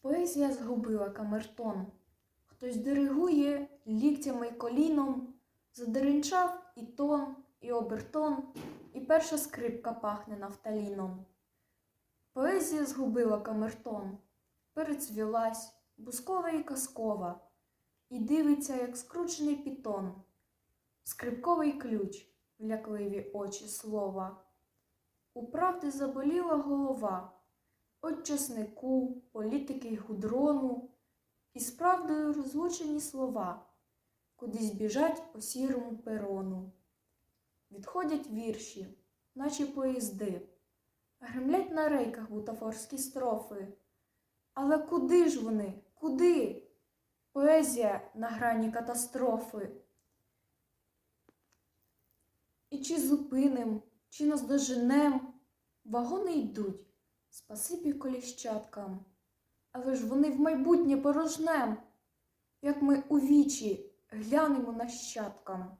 Поезія згубила камертон. Хтось диригує ліктями й коліном, задеренчав і тон, і обертон, і перша скрипка пахне нафталіном. Поезія згубила камертон, перецвілась, бускова і казкова, і дивиться, як скручений пітон, скрипковий ключ, в лякливі очі слова. У правди заболіла голова, от часнику, політики й гудрону, і з правдою розлучені слова, кудись біжать по сірому перону. Відходять вірші, наче поїзди, гремлять на рейках бутафорські строфи. Але куди ж вони? Куди? Поезія на грані катастрофи. І чи зупиним, чи наздоженем, вагони йдуть, спасибі коліщаткам, але ж вони в майбутнє порожнем, як ми у вічі глянемо нащадкам.